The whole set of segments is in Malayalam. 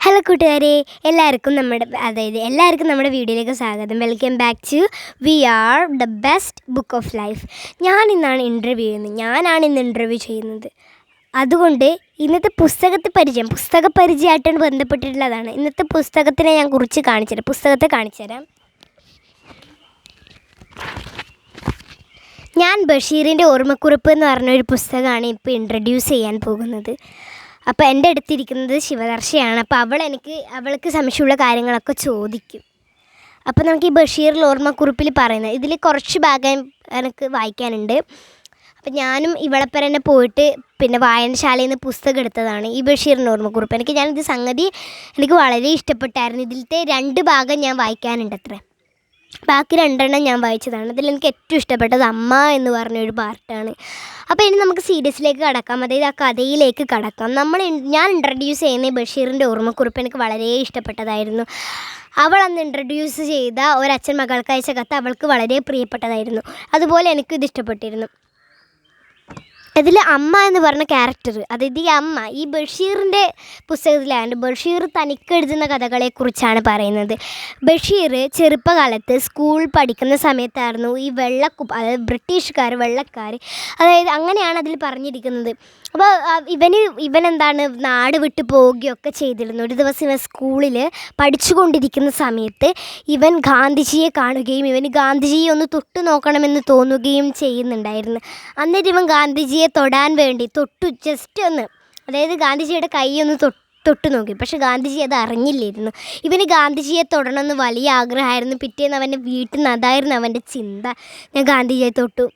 ഹലോ കൂട്ടുകാരെ. എല്ലാവർക്കും നമ്മുടെ അതായത് എല്ലാവർക്കും നമ്മുടെ വീഡിയോയിലേക്ക് സ്വാഗതം. Welcome back to we are the best book of life ഞാൻ ഇന്നാണ് ഇന്റർവ്യൂ ചെയ്യുന്നത്. ഞാനാണ് ഇന്ന് ഇന്റർവ്യൂ ചെയ്യുന്നത്. അതുകൊണ്ട് ഇന്നത്തെ പുസ്തകത്തെ പരിചയം പുസ്തക പരിചയമായിട്ടാണ് ബന്ധപ്പെട്ടിട്ടുള്ളതാണ്. ഇന്നത്തെ പുസ്തകത്തിനെ ഞാൻ കുറിച്ച് കാണിച്ചുതരാം പുസ്തകത്തെ കാണിച്ചുതരാം ഞാൻ ബഷീറിന്റെ ഓർമ്മക്കുറിപ്പ് എന്ന് പറഞ്ഞൊരു പുസ്തകമാണ് ഇപ്പോൾ ഇൻട്രൊഡ്യൂസ് ചെയ്യാൻ പോകുന്നത്. അപ്പോൾ എന്റെ അടുത്തിരിക്കുന്നത് ശിവദർശയാണ്. അപ്പോൾ അവൾ എനിക്ക് അവൾക്ക് സംശയമുള്ള കാര്യങ്ങളൊക്കെ ചോദിക്കും. അപ്പോൾ നമുക്ക് ഈ ബഷീറിൽ ഓർമ്മക്കുറിപ്പിൽ പറയുന്നത് ഇതിൽ കുറച്ച് ഭാഗം എനിക്ക് വായിക്കാനുണ്ട്. അപ്പം ഞാനും ഇവളപ്പര തന്നെ പോയിട്ട് പിന്നെ വായനശാലയിൽ നിന്ന് പുസ്തകം എടുത്തതാണ് ഈ ബഷീറിന്റെ ഓർമ്മക്കുറിപ്പ് എനിക്ക് ഞാനിത് സംഗതി എനിക്ക് വളരെ ഇഷ്ടപ്പെട്ടായിരുന്നു. ഇതിലത്തെ രണ്ട് ഭാഗം ഞാൻ വായിക്കാനുണ്ട് അത്രേ. ബാക്കി രണ്ടെണ്ണം ഞാൻ വായിച്ചതാണ്. അതിൽ എനിക്ക് ഏറ്റവും ഇഷ്ടപ്പെട്ടത് അമ്മ എന്ന് പറഞ്ഞൊരു പാർട്ടാണ്. അപ്പോൾ ഇനി നമുക്ക് സീരിയസിലേക്ക് കടക്കാം. അതായത് ആ കഥയിലേക്ക് കടക്കാം. നമ്മൾ ഞാൻ ഇൻട്രൊഡ്യൂസ് ചെയ്യുന്ന ബഷീറിന്റെ ഓർമ്മക്കുറിപ്പ് എനിക്ക് വളരെ ഇഷ്ടപ്പെട്ടതായിരുന്നു. അവൾ അന്ന് ഇൻട്രൊഡ്യൂസ് ചെയ്ത ഒരച്ഛൻ മകൾക്ക് അയച്ച കത്ത് അവൾക്ക് വളരെ പ്രിയപ്പെട്ടതായിരുന്നു. അതുപോലെ എനിക്കും ഇത് ഇഷ്ടപ്പെട്ടിരുന്നു. ഇതിൽ അമ്മ എന്ന് പറഞ്ഞ ക്യാരക്ടർ അതായത് ഈ അമ്മ ഈ ബഷീറിന്റെ പുസ്തകത്തിലാണ് ബഷീർ തനിക്ക് എഴുതുന്ന കഥകളെക്കുറിച്ചാണ് പറയുന്നത്. ബഷീർ ചെറുപ്പകാലത്ത് സ്കൂൾ പഠിക്കുന്ന സമയത്തായിരുന്നു ഈ വെള്ളക്കു അതായത് ബ്രിട്ടീഷുകാർ വെള്ളക്കാർ അതായത് അങ്ങനെയാണ് അതിൽ പറഞ്ഞിരിക്കുന്നത്. അപ്പോൾ ഇവന് ഇവൻ എന്താണ് നാട് വിട്ടു പോവുകയൊക്കെ ചെയ്തിരുന്നു. ഒരു ദിവസം ഇവൻ സ്കൂളിൽ പഠിച്ചുകൊണ്ടിരിക്കുന്ന സമയത്ത് ഇവൻ ഗാന്ധിജിയെ കാണുകയും ഇവന് ഗാന്ധിജിയെ ഒന്ന് തൊട്ടു നോക്കണമെന്ന് തോന്നുകയും ചെയ്യുന്നുണ്ടായിരുന്നു. അന്നേരം ഇവൻ ഗാന്ധിജിയെ തൊടാൻ വേണ്ടി തൊട്ടു ജസ്റ്റ് ഒന്ന് അതായത് ഗാന്ധിജിയുടെ കൈ ഒന്ന് തൊട്ട് തൊട്ട് നോക്കി. പക്ഷെ ഗാന്ധിജി അത് അറിഞ്ഞില്ലായിരുന്നു. ഇവന് ഗാന്ധിജിയെ തൊടണമെന്ന് വലിയ ആഗ്രഹമായിരുന്നു. പിറ്റേന്ന് അവന്റെ വീട്ടിൽ നിന്ന് അതായിരുന്നു അവന്റെ ചിന്ത. ഞാൻ ഗാന്ധിജിയെ തൊട്ടു.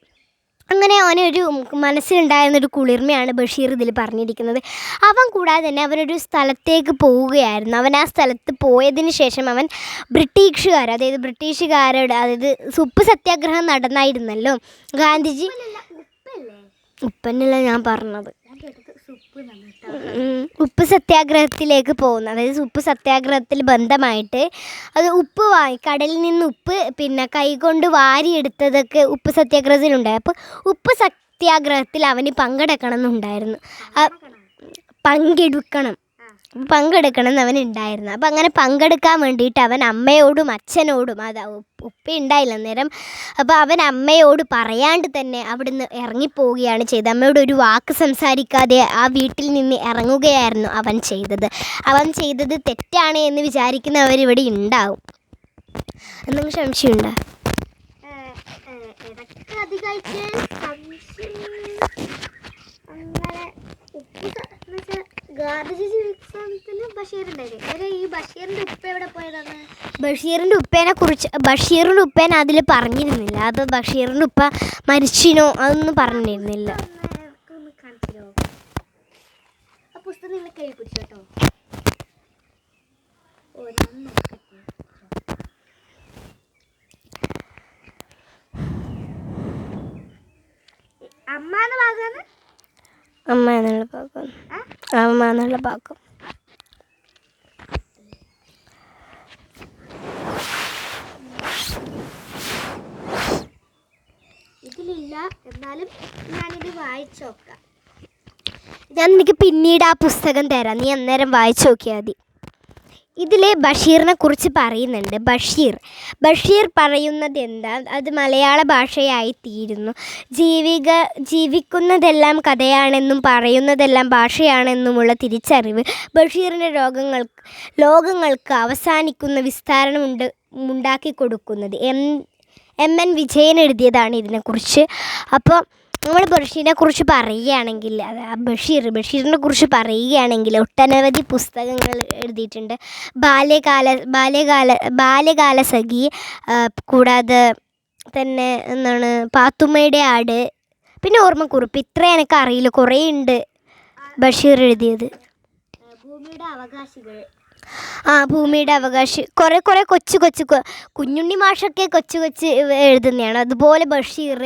അങ്ങനെ അവനൊരു മനസ്സിലുണ്ടായിരുന്നൊരു കുളിർമയാണ് ബഷീർ ഇതിൽ പറഞ്ഞിരിക്കുന്നത്. അവൻ കൂടാതെ തന്നെ അവനൊരു സ്ഥലത്തേക്ക് പോവുകയായിരുന്നു. അവൻ ആ സ്ഥലത്ത് പോയതിന് ശേഷം അവൻ ബ്രിട്ടീഷുകാർ അതായത് ബ്രിട്ടീഷുകാരുടെ അതായത് ഉപ്പ് സത്യാഗ്രഹം നടന്നായിരുന്നല്ലോ ഗാന്ധിജി? ഉപ്പന്നല്ല ഞാൻ പറഞ്ഞത്. ഉപ്പ് സത്യാഗ്രഹത്തിലേക്ക് പോകുന്നു. അതായത് ഉപ്പ് സത്യാഗ്രഹത്തിൽ ബന്ധമായിട്ട് അത് ഉപ്പ് വാങ്ങി കടലിൽ നിന്ന് ഉപ്പ് പിന്നെ കൈകൊണ്ട് വാരിയെടുത്തതൊക്കെ ഉപ്പ് സത്യാഗ്രഹത്തിലുണ്ടായി. അപ്പോൾ ഉപ്പ് സത്യാഗ്രഹത്തിൽ അവന് പങ്കെടുക്കണം എന്നുണ്ടായിരുന്നു പങ്കെടുക്കണം. പങ്കെടുക്കണം അവൻ ഉണ്ടായിരുന്നു അപ്പം അങ്ങനെ പങ്കെടുക്കാൻ വേണ്ടിയിട്ട് അവൻ അമ്മയോടും അച്ഛനോടും അത് ഉപ്പ ഉണ്ടായില്ല അന്നേരം. അപ്പോൾ അവൻ അമ്മയോട് പറയാണ്ട് തന്നെ അവിടുന്ന് ഇറങ്ങിപ്പോവുകയാണ് ചെയ്തത്. അമ്മയോട് ഒരു വാക്ക് സംസാരിക്കാതെ ആ വീട്ടിൽ നിന്ന് ഇറങ്ങുകയായിരുന്നു അവൻ ചെയ്തത്. അവൻ ചെയ്തത് തെറ്റാണ് എന്ന് വിചാരിക്കുന്നവരിവിടെ ഉണ്ടാവും. എന്തെങ്കിലും സംശയമുണ്ടോ? അധികമായിട്ട് ബഷീറിന്റെ ഉപ്പ എവിടെ പോയതാണ്? ബഷീറിന്റെ ഉപ്പേനെ കുറിച്ച് ബഷീറിന്റെ ഉപ്പേനെ അതിൽ പറഞ്ഞിരുന്നില്ല. അത് ബഷീറിന്റെ ഉപ്പ മരിച്ചിനോ അതൊന്നും പറഞ്ഞിരുന്നില്ല. ഒന്ന് പുസ്തകം നിങ്ങൾ കൈ പിടിച്ചു കേട്ടോ ഓ ഞാൻ അമ്മ എന്ന് ഭാഗമാണ് അമ്മ എന്നുള്ള ഭാഗം. അമ്മ എന്നുള്ള ഭാഗം. ഇതിലില്ല. എന്നാലും ഞാനിത് വായിച്ചു നോക്കാം. ഞാൻ നിനക്ക് പിന്നീട് ആ പുസ്തകം തരാം. നീ അന്നേരം വായിച്ചു നോക്കിയാൽ മതി. ഇതിൽ ബഷീറിനെ കുറിച്ച് പറയുന്നുണ്ട്. ബഷീർ. ബഷീർ പറയുന്നത് എന്താ അത് മലയാള ഭാഷയായി തീരുന്നു. ജീവിക ജീവിക്കുന്നതെല്ലാം കഥയാണെന്നും പറയുന്നതെല്ലാം ഭാഷയാണെന്നുമുള്ള തിരിച്ചറിവ് ബഷീറിന്റെ രോഗങ്ങൾ ലോകങ്ങൾക്ക് അവസാനിക്കുന്ന വിസ്താരണമുണ്ട് ഉണ്ടാക്കി കൊടുക്കുന്നത് എം എം എൻ വിജയൻ എഴുതിയതാണ് ഇതിനെക്കുറിച്ച്. അപ്പോൾ നമ്മൾ ബഷീറിനെ കുറിച്ച് പറയുകയാണെങ്കിൽ ബഷീർ ബഷീറിനെ കുറിച്ച് പറയുകയാണെങ്കിൽ ഒട്ടനവധി പുസ്തകങ്ങൾ എഴുതിയിട്ടുണ്ട്. ബാല്യകാല ബാല്യകാല ബാല്യകാല സഖി കൂടാതെ തന്നെ എന്താണ് പാത്തുമ്മയുടെ ആട് പിന്നെ ഓർമ്മക്കുറിപ്പ്. ഇത്ര എനിക്ക് അറിയില്ല കുറേ ഉണ്ട് ബഷീർ എഴുതിയത്. ഭൂമിയുടെ അവകാശികൾ. ആ ഭൂമിയുടെ അവകാശി കുറേ കുറേ കൊച്ചു കൊച്ചു കുഞ്ഞുണ്ണി മാഷൊക്കെ കൊച്ചു കൊച്ച് എഴുതുന്നതാണ്. അതുപോലെ ബഷീർ.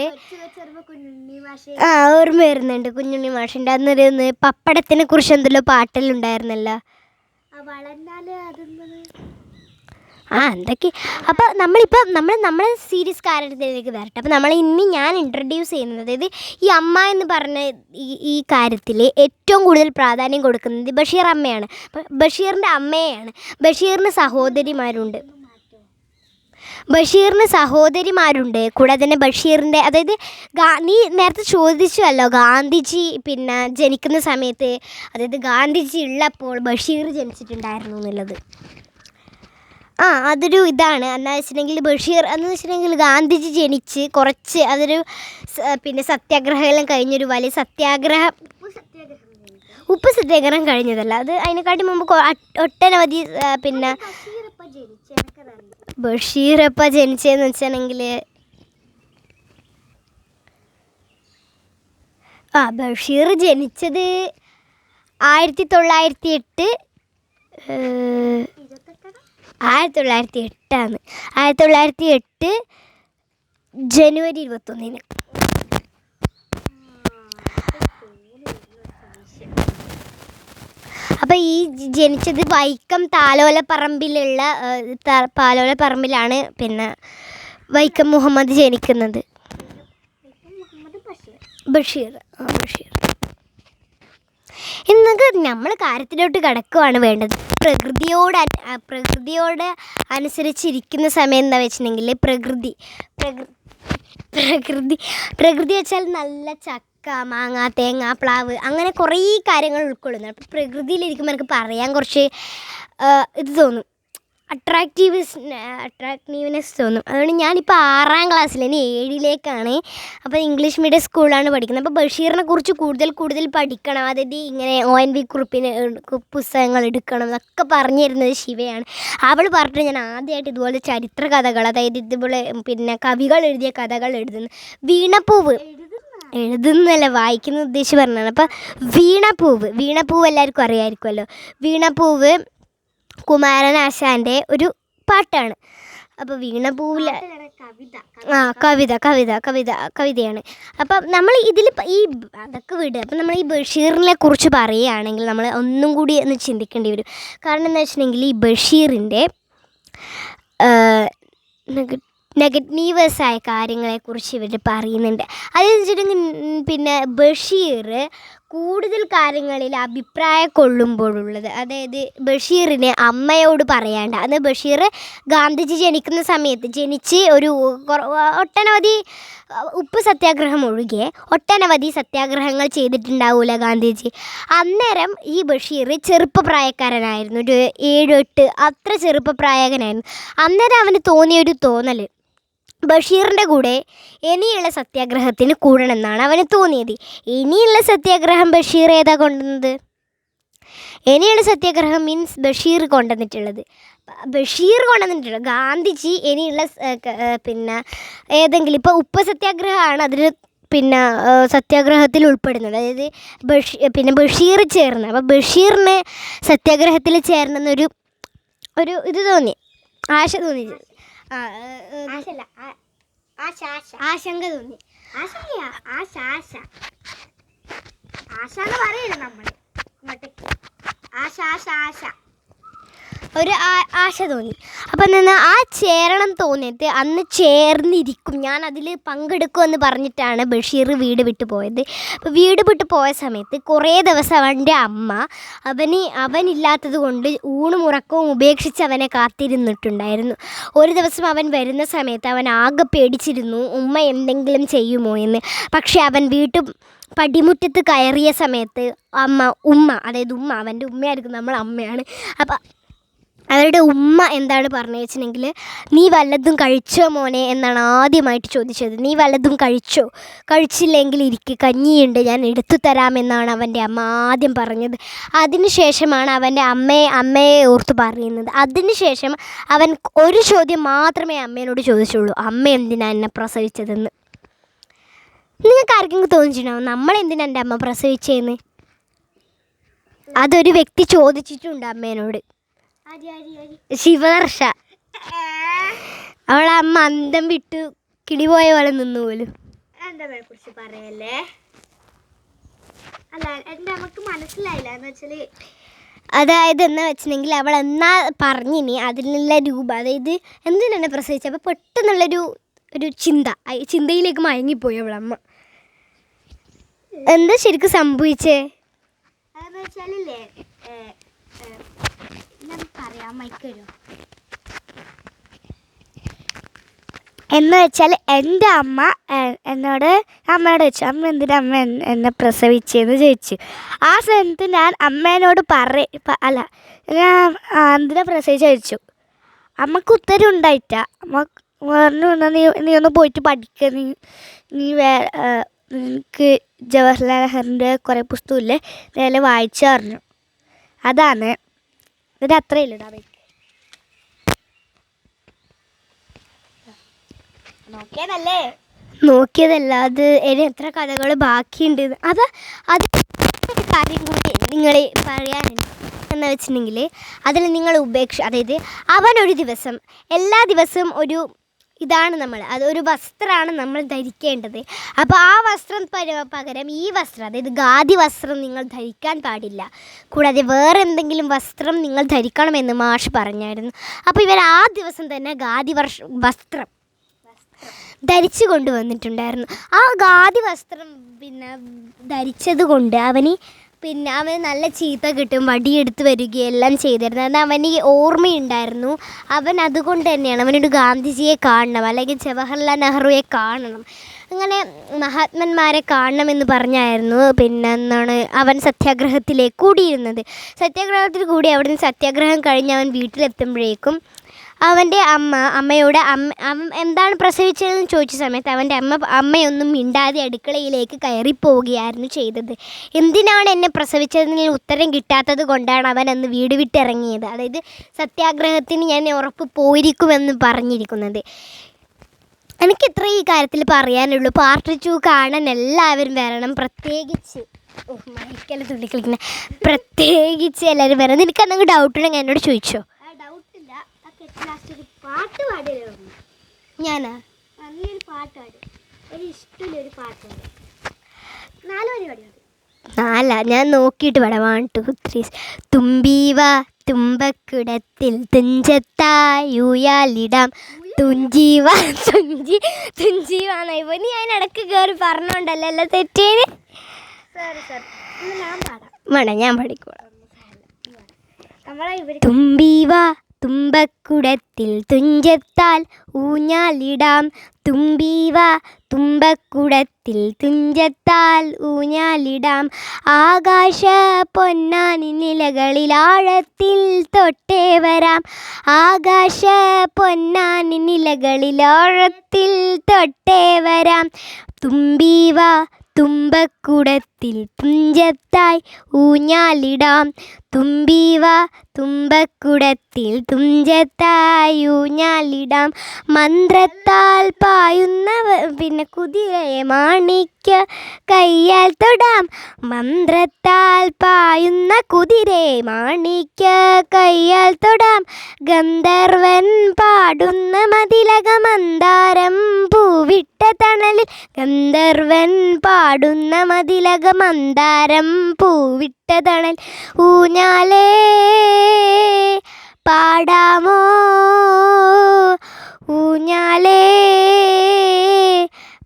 ആ ഓർമ്മ വരുന്നുണ്ട് കുഞ്ഞുണ്ണി മാഷിന്റെ. അന്നൊരു പപ്പടത്തിനെ കുറിച്ച് എന്തെല്ലോ അതെന്നത് ആ എന്തൊക്കെ? അപ്പോൾ നമ്മളിപ്പോൾ നമ്മൾ നമ്മൾ സീരിയസ് കാര്യത്തിലേക്ക് വരട്ടെ. അപ്പോൾ നമ്മൾ ഇന്ന് ഞാൻ ഇൻട്രൊഡ്യൂസ് ചെയ്യുന്നത് അതായത് ഈ അമ്മ എന്ന് പറഞ്ഞ ഈ ഈ കാര്യത്തിൽ ഏറ്റവും കൂടുതൽ പ്രാധാന്യം കൊടുക്കുന്നത് ബഷീർ അമ്മയാണ്. ബഷീറിന്റെ അമ്മയാണ്. ബഷീറിന് സഹോദരിമാരുണ്ട്. ബഷീറിന് സഹോദരിമാരുണ്ട്. കൂടാതെ തന്നെ ബഷീറിന്റെ അതായത് നീ നേരത്തെ ചോദിച്ചുവല്ലോ ഗാന്ധിജി പിന്നെ ജനിക്കുന്ന സമയത്ത് അതായത് ഗാന്ധിജി ഉള്ളപ്പോൾ ബഷീർ ജനിച്ചിട്ടുണ്ടായിരുന്നു എന്നുള്ളത്. ആ അതൊരു ഇതാണ്. എന്ന് വെച്ചിട്ടുണ്ടെങ്കിൽ ബഷീർ എന്ന് വെച്ചിട്ടുണ്ടെങ്കിൽ ഗാന്ധിജി ജനിച്ച് കുറച്ച് അതൊരു പിന്നെ സത്യാഗ്രഹമെല്ലാം കഴിഞ്ഞൊരു വലിയ സത്യാഗ്രഹം ഉപ്പ് സത്യാഗ്രഹം കഴിഞ്ഞതല്ല. അത് അതിനെക്കാട്ടി മുമ്പ് ഒട്ടനവധി പിന്നെ ബഷീറപ്പ ജനിച്ചതെന്ന് വെച്ചിട്ടുണ്ടെങ്കിൽ ആ ബഷീർ ജനിച്ചത് ആയിരത്തി തൊള്ളായിരത്തി എട്ട് ആയിരത്തി തൊള്ളായിരത്തി എട്ടാണ് ആയിരത്തി തൊള്ളായിരത്തി എട്ട് ജനുവരി ഇരുപത്തൊന്നിന്. അപ്പോൾ ഈ ജനിച്ചത് വൈക്കം താലോലപ്പറമ്പിലുള്ള പറമ്പിലുള്ള പാലോല പറമ്പിലാണ് പിന്നെ വൈക്കം മുഹമ്മദ് ജനിക്കുന്നത്. ബഷീർ ബഷീർ. ഇന്നൊക്കെ നമ്മൾ കാര്യത്തിലോട്ട് കിടക്കുവാണ് വേണ്ടത്. പ്രകൃതിയോട് പ്രകൃതിയോട് അനുസരിച്ചിരിക്കുന്ന സമയം എന്താ വെച്ചിട്ടുണ്ടെങ്കിൽ പ്രകൃതി പ്രകൃതി പ്രകൃതി വെച്ചാൽ നല്ല ചക്ക മാങ്ങ തേങ്ങ പ്ലാവ് അങ്ങനെ കുറേ കാര്യങ്ങൾ ഉൾക്കൊള്ളുന്നു. അപ്പോൾ പ്രകൃതിയിലിരിക്കുമ്പോൾ എനിക്ക് പറയാൻ കുറച്ച് ഇത് തോന്നും. അട്രാക്റ്റീവ് അട്രാക്റ്റീവ്നെസ് തോന്നും. അതുകൊണ്ട് ഞാനിപ്പോൾ ആറാം ക്ലാസ്സിൽ ഇനി ഏഴിലേക്കാണ്. അപ്പോൾ ഇംഗ്ലീഷ് മീഡിയം സ്കൂളിലാണ് പഠിക്കുന്നത്. അപ്പോൾ ബഷീറിനെ കുറിച്ച് കൂടുതൽ കൂടുതൽ പഠിക്കണം. അതായത് ഇങ്ങനെ ഒ എൻ വി കുറിപ്പിന് പുസ്തകങ്ങൾ എടുക്കണം എന്നൊക്കെ പറഞ്ഞു തരുന്നത് ശിവയാണ്. അവൾ പറഞ്ഞിട്ട് ഞാൻ ആദ്യമായിട്ട് ഇതുപോലെ ചരിത്ര കഥകൾ അതായത് ഇതുപോലെ പിന്നെ കവികൾ എഴുതിയ കഥകൾ എഴുതുന്നു. വീണപ്പൂവ്. എഴുതുന്നല്ല വായിക്കുന്ന ഉദ്ദേശിച്ച് പറഞ്ഞതാണ്. അപ്പോൾ വീണപ്പൂവ്. വീണപ്പൂവ് എല്ലാവർക്കും അറിയാമായിരിക്കുമല്ലോ വീണപ്പൂവ് കുമാരനാശാന്റെ ഒരു പാട്ടാണ്. അപ്പോൾ വീണപൂവില ആ കവിത കവിത കവിത കവിതയാണ്. അപ്പം നമ്മൾ ഇതിൽ ഈ അതൊക്കെ വിടുക അപ്പം നമ്മൾ ഈ ബഷീറിനെ കുറിച്ച് പറയുകയാണെങ്കിൽ നമ്മൾ ഒന്നും കൂടി ഒന്ന് ചിന്തിക്കേണ്ടി വരും. കാരണം എന്താ വെച്ചിട്ടുണ്ടെങ്കിൽ ഈ ബഷീറിന്റെ നെഗറ്റീവേഴ്സായ കാര്യങ്ങളെക്കുറിച്ച് ഇവർ പറയുന്നുണ്ട്. അതെന്ന് വെച്ചിട്ടുണ്ടെങ്കിൽ പിന്നെ ബഷീർ കൂടുതൽ കാര്യങ്ങളിൽ അഭിപ്രായ കൊള്ളുമ്പോഴുള്ളത്. അതായത് ബഷീറിനെ അമ്മയോട് പറയാണ്ട്. അന്ന് ബഷീർ ഗാന്ധിജി ജനിക്കുന്ന സമയത്ത് ജനിച്ച് ഒരു ഒട്ടനവധി ഉപ്പ് സത്യാഗ്രഹം ഒഴികെ ഒട്ടനവധി സത്യാഗ്രഹങ്ങൾ ചെയ്തിട്ടുണ്ടാവൂല ഗാന്ധിജി. അന്നേരം ഈ ബഷീർ ചെറുപ്പപ്രായക്കാരനായിരുന്നു. ഒരു ഏഴ് എട്ട് അത്ര ചെറുപ്പപ്രായകനായിരുന്നു. അന്നേരം അവന് തോന്നിയൊരു തോന്നൽ ബഷീറിന്റെ കൂടെ ഇനിയുള്ള സത്യാഗ്രഹത്തിന് കൂടണമെന്നാണ് അവന് തോന്നിയത്. ഇനിയുള്ള സത്യാഗ്രഹം ബഷീർ ഏതാ കൊണ്ടുവന്നത്? ഇനിയുള്ള സത്യാഗ്രഹം മീൻസ് ബഷീർ കൊണ്ടുവന്നിട്ടുള്ളത്. ബഷീർ കൊണ്ടുവന്നിട്ടുള്ളത്. ഗാന്ധിജി ഇനിയുള്ള പിന്നെ ഏതെങ്കിലും ഇപ്പോൾ ഉപ്പ് സത്യാഗ്രഹമാണ്. അതിൽ പിന്നെ സത്യാഗ്രഹത്തിൽ ഉൾപ്പെടുന്നത്. അതായത് ബഷീ പിന്നെ ബഷീർ ചേർന്ന്. അപ്പോൾ ബഷീറിന് സത്യാഗ്രഹത്തിൽ ചേരണമെന്നൊരു ഒരു ഇത് തോന്നി. ആശ തോന്നി ആശങ്ക തോന്നി. ആശല്ല ആശ ആശ. ആശ എന്ന് പറയില്ല നമ്മൾ ഇങ്ങോട്ടേക്ക്. ആശ ആശ ആശ. ഒരു ആശ തോന്നി. അപ്പം നിന്ന് ആ ചേരണം തോന്നിയിട്ട് അന്ന് ചേർന്നിരിക്കും. ഞാൻ അതിൽ പങ്കെടുക്കുമെന്ന് പറഞ്ഞിട്ടാണ് ബഷീർ വീട് വിട്ടു പോയത്. അപ്പോൾ വീട് വിട്ട് പോയ സമയത്ത് കുറേ ദിവസം അവന്റെ അമ്മ അവന് അവനില്ലാത്തത് കൊണ്ട് ഊണും ഉറക്കവും ഉപേക്ഷിച്ച് അവനെ കാത്തിരുന്നിട്ടുണ്ടായിരുന്നു. ഒരു ദിവസം അവൻ വരുന്ന സമയത്ത് അവൻ ആകെ പേടിച്ചിരുന്നു ഉമ്മ എന്തെങ്കിലും ചെയ്യുമോ? എന്ന്. പക്ഷേ അവൻ വീട്ടു പടിമുറ്റത്ത് കയറിയ സമയത്ത് അമ്മ ഉമ്മ അതായത് ഉമ്മ അവന്റെ ഉമ്മയായിരിക്കും നമ്മൾ അമ്മയാണ്. അപ്പം അവരുടെ ഉമ്മ എന്താണ് പറഞ്ഞു വെച്ചിട്ടുണ്ടെങ്കിൽ നീ വല്ലതും കഴിച്ചോ മോനെ? എന്നാണ് ആദ്യമായിട്ട് ചോദിച്ചത്. നീ വല്ലതും കഴിച്ചോ? കഴിച്ചില്ലെങ്കിൽ ഇരിക്ക്. കഞ്ഞിയുണ്ട്. ഞാൻ എടുത്തു തരാമെന്നാണ് അവന്റെ അമ്മ ആദ്യം പറഞ്ഞത്. അതിനുശേഷമാണ് അവന്റെ അമ്മയെ അമ്മയെ ഓർത്ത് പറയുന്നത്. അതിനുശേഷം അവൻ ഒരു ചോദ്യം മാത്രമേ അമ്മയോട് ചോദിച്ചുള്ളൂ. അമ്മ എന്തിനാണ് എന്നെ പ്രസവിച്ചതെന്ന്? നിങ്ങൾക്ക് ആർക്കെങ്കിലും തോന്നിച്ചിട്ടുണ്ടാവും നമ്മളെന്തിനാണ് എന്റെ അമ്മ പ്രസവിച്ചതെന്ന്? അതൊരു വ്യക്തി ചോദിച്ചിട്ടുണ്ട് അമ്മേനോട്. ശിവദർശ. അവളെ അമ്മ അന്തം വിട്ടു കിളിപോയ പോലെ നിന്നു പോലും. കുറിച്ച് പറയല്ലേ? അല്ല മനസ്സിലായില്ല. എന്ന് അതായത് എന്ന് വെച്ചിട്ടുണ്ടെങ്കിൽ അവൾ എന്നാ പറഞ്ഞിനി അതിനുള്ള രൂപ അതായത് പ്രസവിച്ചത്? അപ്പൊ പെട്ടെന്നുള്ളൊരു ഒരു ചിന്ത ചിന്തയിലേക്ക് മയങ്ങിപ്പോയി അവളമ്മ എന്താ ശരിക്കും സംഭവിച്ചേ? പറയാം മൈക്കരോ എന്ന് വെച്ചാൽ എന്റെ അമ്മ എന്നോട് അമ്മയോട് ചോദിച്ചു അമ്മ എന്തിനാ അമ്മ എന്നെ പ്രസവിച്ചെന്ന് ചോദിച്ചു. ആ സമയത്ത് ഞാൻ അമ്മേനോട് പറ അല്ല ഞാൻ ആ, എന്തിനാ പ്രസവിച്ച്? ചോദിച്ചു. അമ്മയ്ക്ക് ഉത്തരം ഉണ്ടായിട്ട. അമ്മ പറഞ്ഞു "എന്നാ നീ നീ ഒന്ന് പോയിട്ട് പഠിക്ക. നീ നീ വേ നിനക്ക് ജവഹർലാൽ നെഹ്റുവിന്റെ കുറേ പുസ്തകമില്ലേ? നേരെ വായിച്ചു പറഞ്ഞു. അതാണ് ഇത് അത്രയില്ല ഇല്ല നോക്കിയതല്ലേ? നോക്കിയതല്ല അത് ഇനി എത്ര കഥകൾ ബാക്കിയുണ്ട്. അത് അത് ഒരു കാര്യം കൂടി നിങ്ങളെ പറയാനുണ്ട്. എന്ന് വെച്ചിട്ടുണ്ടെങ്കിൽ അതിൽ നിങ്ങൾ ഉപേക്ഷ അതായത് അവൻ ഒരു ദിവസം എല്ലാ ദിവസവും ഒരു ഇതാണ് നമ്മൾ. അതൊരു വസ്ത്രമാണ് നമ്മൾ ധരിക്കേണ്ടത്. അപ്പോൾ ആ വസ്ത്രം പകരം ഈ വസ്ത്രം അതായത് ഖാദി വസ്ത്രം നിങ്ങൾ ധരിക്കാൻ പാടില്ല. കൂടാതെ വേറെ എന്തെങ്കിലും വസ്ത്രം നിങ്ങൾ ധരിക്കണമെന്ന് മാഷ് പറഞ്ഞായിരുന്നു. അപ്പോൾ ഇവർ ആ ദിവസം തന്നെ ഖാദി വർഷ വസ്ത്രം ധരിച്ചു കൊണ്ടുവന്നിട്ടുണ്ടായിരുന്നു. ആ ഖാദി വസ്ത്രം പിന്നെ ധരിച്ചത് കൊണ്ട് അവന് പിന്നെ അവന് നല്ല ചീത്ത കിട്ടും വടിയെടുത്ത് വരികയും എല്ലാം ചെയ്തിരുന്നു. അത് അവന് ഓർമ്മയുണ്ടായിരുന്നു. അവൻ അതുകൊണ്ട് തന്നെയാണ് അവനൊരു ഗാന്ധിജിയെ കാണണം അല്ലെങ്കിൽ ജവഹർലാൽ നെഹ്റുവെ കാണണം. അങ്ങനെ മഹാത്മന്മാരെ കാണണമെന്ന് പറഞ്ഞായിരുന്നു. പിന്നെ എന്താണ് അവൻ സത്യാഗ്രഹത്തിലേക്ക് കൂടിയിരുന്നത്. സത്യാഗ്രഹത്തിൽ കൂടി അവിടുന്ന് സത്യാഗ്രഹം കഴിഞ്ഞ് അവൻ വീട്ടിലെത്തുമ്പോഴേക്കും അവന്റെ അമ്മ അവൻ എന്താണ് പ്രസവിച്ചതെന്ന് ചോദിച്ച സമയത്ത് അവന്റെ അമ്മ അമ്മയൊന്നും മിണ്ടാതെ അടുക്കളയിലേക്ക് കയറിപ്പോവുകയായിരുന്നു ചെയ്തത്. എന്തിനാണ് എന്നെ പ്രസവിച്ചതിന് ഉത്തരം കിട്ടാത്തത് കൊണ്ടാണ് അവൻ അന്ന് വീട് വിട്ടിറങ്ങിയത്? അതായത് സത്യാഗ്രഹത്തിന് ഞാൻ ഉറപ്പ് പോയിരിക്കുമെന്ന് പറഞ്ഞിരിക്കുന്നത്. എനിക്ക് ഇത്ര ഈ കാര്യത്തിൽ പറയാനുള്ളൂ. പാർട്ട് ടു കാണാൻ എല്ലാവരും വരണം. പ്രത്യേകിച്ച് ഓ മൈക്കല്ല തുള്ളിക്കളിക്കുന്ന. പ്രത്യേകിച്ച് എല്ലാവരും വരണം. നിനക്ക് എന്തെങ്കിലും ഡൗട്ട് ഉണ്ടെങ്കിൽ എന്നോട് ചോദിച്ചോ? ലാസ്റ്റ് ഒരു പാട്ട് പാടിയല്ലോ ഞാനാ? നല്ലൊരു പാട്ട് പാടി. ഒരു ഇഷ്ടമുള്ള ഒരു പാട്ട് പാടി. നാല് പരിപാടി മതി. നാല? ഞാൻ നോക്കിയിട്ട് വേണം വൺ ടു ത്രീ തുമ്പീവ തുമ്പക്കുടത്തിൽ തുഞ്ചത്തായുയാലിടാം തുഞ്ചീവ തുഞ്ചി തുഞ്ചീവാന്ന് ഇപ്പൊ നീ അതിനിടക്ക് കയറി പറഞ്ഞോണ്ടല്ലോ അല്ല തെറ്റേന് വേണം ഞാൻ പാടാം. പഠിക്കോളാം. തുമ്പീവ തുമ്പക്കുടത്തിൽ തുഞ്ചത്താൽ ഊഞ്ഞാലിടാം. തുമ്പീവ തുമ്പക്കുടത്തിൽ തുഞ്ചത്താൽ ഊഞ്ഞാലിടാം. ആകാശ പൊന്നാനി നിലകളിൽ ആഴത്തിൽ തൊട്ടേ വരാം. ആകാശ പൊന്നാനി നിലകളിൽ ആഴത്തിൽ തൊട്ടേ വരാം. തുമ്പീവ തുമ്പക്കുടത്തിൽ തുഞ്ചത്തായി ഊഞ്ഞാലിടാം. തുമ്പീവ തുമ്പക്കുടത്തിൽ തുഞ്ചത്തായു ഞാലിടാം. മന്ത്രത്താൽ പായുന്ന പിന്നെ കുതിരയെ മാണിക്യ കയ്യാൽ തൊടാം. മന്ത്രത്താൽ പായുന്ന കുതിരയെ മാണിക്യ കയ്യാൽ തൊടാം. ഗന്ധർവൻ പാടുന്ന മതിലക മന്ദാരം പൂവിട്ട തണലിൽ. ഗന്ധർവൻ പാടുന്ന മതിലക മന്ദാരം പൂവിട്ട തണൽ. ഊഞ്ഞാലേ പാടാമോ? ഊഞ്ഞാലേ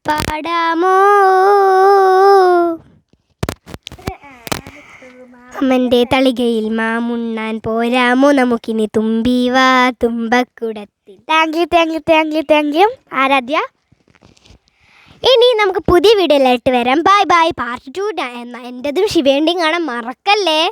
പാടാമോ? അമ്മന്റെ തളികയിൽ മാമുണ്ണാൻ പോരാമോ? നമുക്കിനി തുമ്പി വാ തുമ്പക്കുടത്തിൽ. Thank you thank you thank you thank you Aaradhya? ഇനി നമുക്ക് പുതിയ വീഡിയോയിലായിട്ട് വരാം. ബൈ ബൈ പാർട്ട് ടു എന്റെതും ശിവേണ്ടിയും കാണാൻ മറക്കല്ലേ?